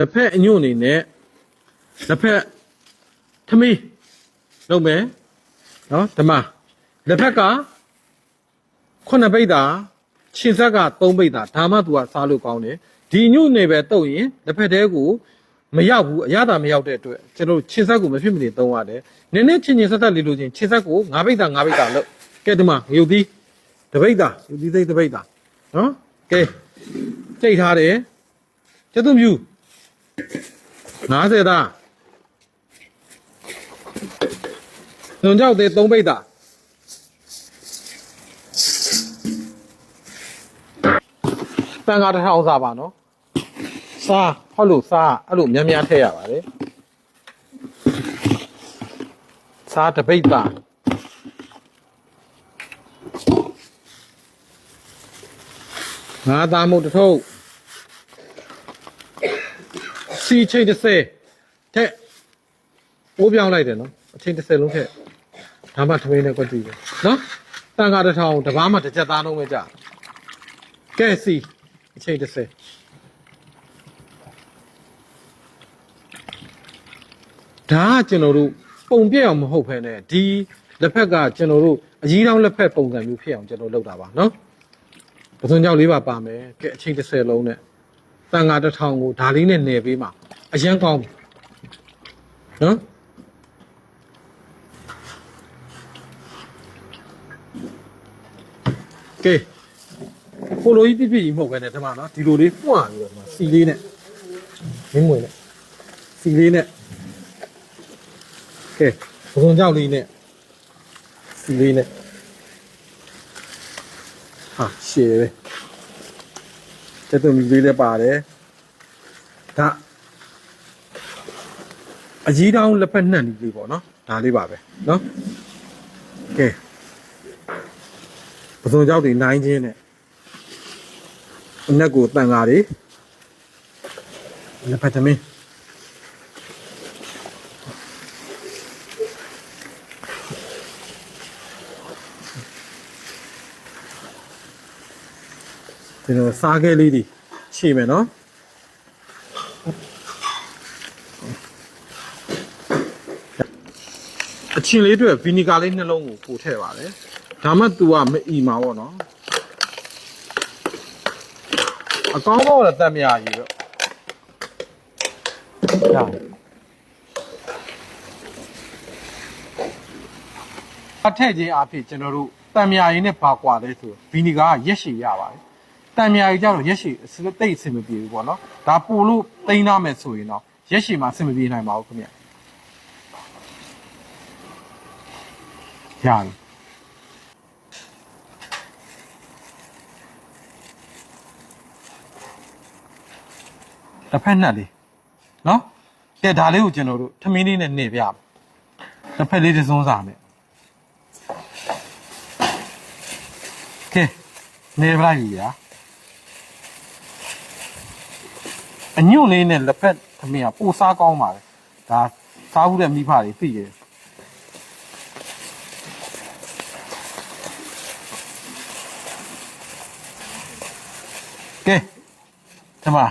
တစ်ဖက်အညွန့်အနေနဲ့တစ်ဖက်ထမီးလုပ်မယ်နော်ဓမ္မတစ်ဖက်ကခုနှစ်ပိတ်တာခြေဆက်က3ပိတ်တာဒါမှသူကစားလို့ကောင်းတယ်ဒီညွန့်နေပဲတုတ်ရင်တစ်ဖက်တည်းကိုမရောက်ဘူးအရသာမရောက်တဲ့အတွက်ကျွန်တော်တို့ခြေဆက်ကိုမဖြစ်မနေသုံးရတယ်နည်းနည်းချင်းချင်းဆက်ဆက်လေးလို့ချင်းခြေဆက်ကို9ပိတ်တာ9ပိတ်တာလို့ကဲဒီမှာရုပ်သီးတပိတ်တာရုပ်သီးသိတပိတ်တာနော်ကဲကြိတ်ထားတယ်ကျက်သူမြူ 90သားညွန်ကြောက်သေး3ပိတ်တာတန်ခါတစ်ထောင်စားပါနော်စားဟုတ်လို့စားအဲ့လိုများများထည့်ရပါတယ်စားတစ်ပိတ်တာငါသားမို့တစ်ထုပ် စီချိန်30ထက်အိုးပြောင်းလိုက်တယ်နော်အချိန်30လုံးထက်ဒါမှထမင်းနဲ့ကွက်ကြည့်တယ်နော်တန်ခါတစ်ထောင်တစ်ပားမှတစ်ချက်သားလုံးပဲကြာကဲစီအချိန်30ဒါကကျွန်တော်တို့ပုံပြက်အောင်မဟုတ်ဖ ೇನೆ ဒီလက်ဖက်ကကျွန်တော်တို့အကြီးတောင်းလက်ဖက်ပုံစံမျိုးဖြစ်အောင်ကျွန်တော်လုပ်တာပါနော်ပစုံကြောက်လေးပါပါမယ်ကဲအချိန်30လုံးနဲ့ တန်ငါတစ်ထောင်ကိုဒါလေးနဲ့နယ်ပေးမှာအရန်ကောင်းနော်ကဲပိုလိုကြီးပြပြကြီးမဟုတ်ပဲねဒီမှာနော်ဒီလိုလေးပွားပြီးတော့ဒီမှာစီလေးနဲ့မင်းငွေနဲ့စီလေးနဲ့ကဲဘုံကြောက်လေးနဲ့စီလေးနဲ့ဟာရှည်ပဲ တက်သွမီလေးလည်းပါတယ်ဒါအကြီးတောင်းလက်ဖက်နှံ့လေးပေါ့နော်ဒါလေးပါပဲနော်ကဲဘုံကြောက်တွေနိုင်ချင်းနဲ့အနက်ကိုတန်ကားတွေလက်ဖက်သမင်း ကျွန်တော်စားခဲလေးတွေရှိမယ်နော်အချင်းလေးအတွက်ဗီနီဂါလေးနှလုံးကိုပို့ထည့်ပါတယ်ဒါမှ तू ကမအီမှာပေါ့နော်အကောင်းကောင်းလည်းတက်မရကြီးတော့ဒါအထက်ချင်းအဖြစ်ကျွန်တော်တို့တံမြာရင်းနဲ့ပါကွာလဲဆိုဗီနီဂါကရက်ရှည်ရပါတယ် တံမြာကြီးကြတော့ရက်ရှည်အစတိတ်အဆင်မပြေဘူးပေါ့နော်ဒါပို့လို့တိန်းသားမယ်ဆိုရင်တော့ရက်ရှည်မှာအဆင်မပြေနိုင်ပါဘူးခင်ဗျရတယ်တစ်ဖက်နှက်လေးနော်ကဲဒါလေးကိုကျွန်တော်တို့ထမင်းလေးနဲ့နေပြမယ်တစ်ဖက်လေးတစ်စုံစာနဲ့ကဲနေပါပြီဗျာ အညွန့်လေးနဲ့လက်ဖက်သမီးကပိုစားကောင်းပါလေဒါစားဘူးတဲ့မိဖတွေသိတယ်ကဲဒီမှာ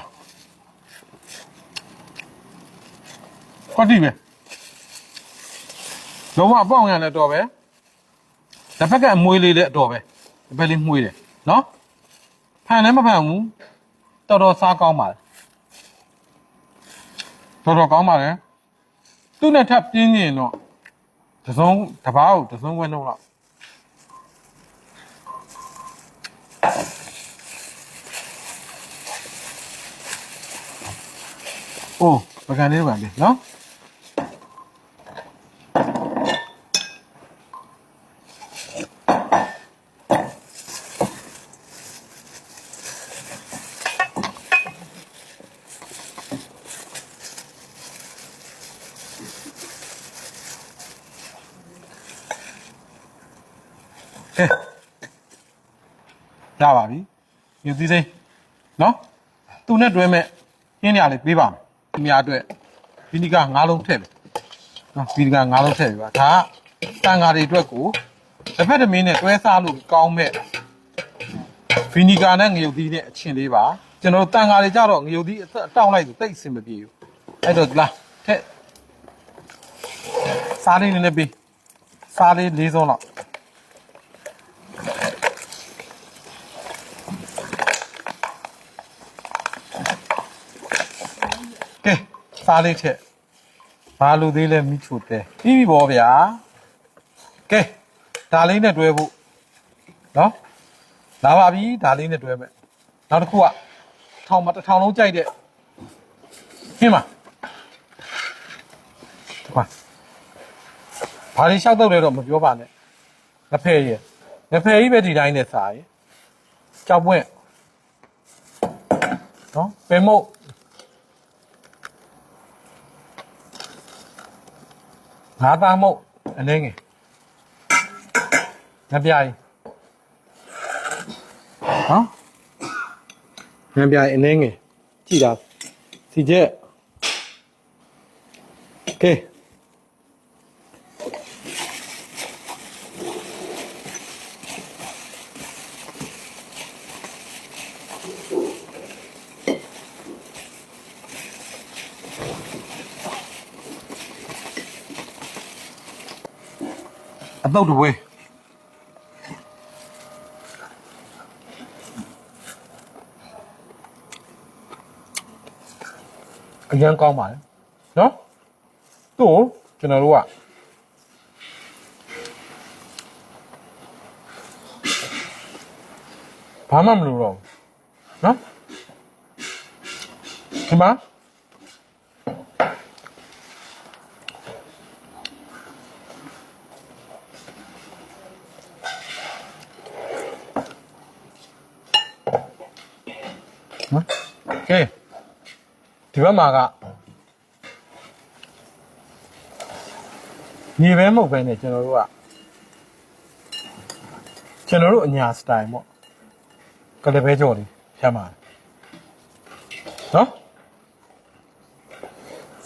ကွက်တိပဲလုံးဝအပေါင်ရလည်းတော့ပဲတစ်ဖက်ကအမွေးလေးလည်းအတော်ပဲတစ်ဖက်လေးမှုေးတယ်နော်ဖန်လည်းမဖန်ဘူးတော်တော်စားကောင်းပါလေ တော်တော်ကောင်းပါလေသူ့နဲ့ထပ်ပြင်းရင်တော့တစ်စုံတစ်ပားကိုတစ်စုံခွဲနှုတ်လောက်အိုးပကံလေးပါလေနော် ကဲရပါပြီယူသီးစိမ်းနော်သူနဲ့တွဲမဲ့ရင်းရလေးပေးပါမယ်ဒီများအတွက်ဗီနီဂါ၅လုံးထည့်မယ်နော်ဗီနီဂါ၅လုံးထည့်ပြီပါဒါကတန်ဃာတွေအတွက်ကိုတစ်ဖက်တစ်မင်းနဲ့တွဲစားလို့ကောင်းမဲ့ဗီနီဂါနဲ့ငရုတ်သီးနဲ့အချင်းလေးပါကျွန်တော်တို့တန်ဃာတွေကြတော့ငရုတ်သီးအသက်တောင်းလိုက်ဆိုတိတ်အဆင်မပြေဘူးအဲ့တော့လာထက်စားလေးနည်းနည်းပေးစားလေးလေးစုံလောက်ကဲ စားလေးထက်ဘာလို့သေးလဲမိချိုတဲပြီးပြီဗောဗျာကဲဒါလေးနဲ့တွဲဖို့နော်လာပါပြီဒါလေးနဲ့တွဲမယ်နောက်တစ်ခုကထောင်မတစ်ထောင်လုံးကြိုက်တဲ့ဟင်းမဒီမှာဘာလေးလျှောက်တော့လဲတော့မပြောပါနဲ့ငဖဲရယ်ငဖဲကြီးပဲဒီတိုင်းနဲ့စားရယ်ကြောက်ပွင့်နော်ပင်မုတ် ငါးသားမုတ်အနေငယ်ငပြားကြီးနော်ငပြားကြီးအနေငယ်ကြည့်တာစီချက်ကဲ အတော့တပွဲအရင်ကောင်းပါလေနော်တို့ကျွန်တော်တို့ကဘာမှမလုပ်တော့ဘူးနော်ဒီမှာ နော်ကဲဒီဘက်မှာကညီပဲမဟုတ်ပဲねကျွန်တော်တို့ကကျွန်တော်တို့အညာစတိုင်ပေါ့ကလည်းပဲကြော်လေးဖြတ်မှာနော်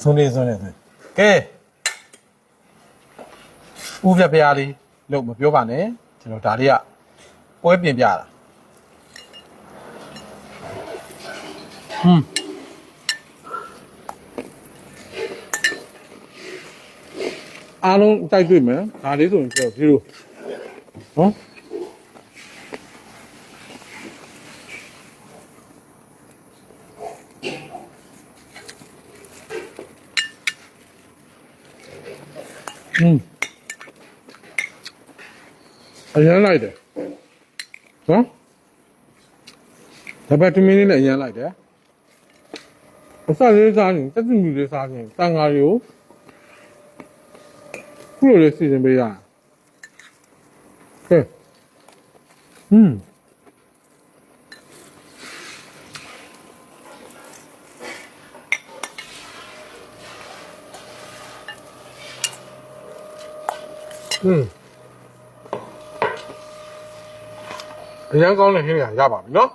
စွန်းနေစွန်းနေဆိုကဲဦးပြပြားလေးလို့မပြောပါနဲ့ကျွန်တော်ဒါလေးကပွဲပြင်ပြတာ ဟွန်းအားလုံးတိုက်တွေ့မယ်ဒါလေးဆိုရင်ပြောဒီလိုနော်อืมအရင်လိုက်တယ်နော်ဒါပေမဲ့တမင်းလေးလည်းအရင်လိုက်တယ် အစလေးစားရင်တက်တူလေးစားရင်တန်ဃာတွေကို ခုလိုလေးစီစဉ်ပေးရအောင်ကဲอืมอืมအရင်ကောင်းတဲ့ဟင်းရရပါပြီเนาะ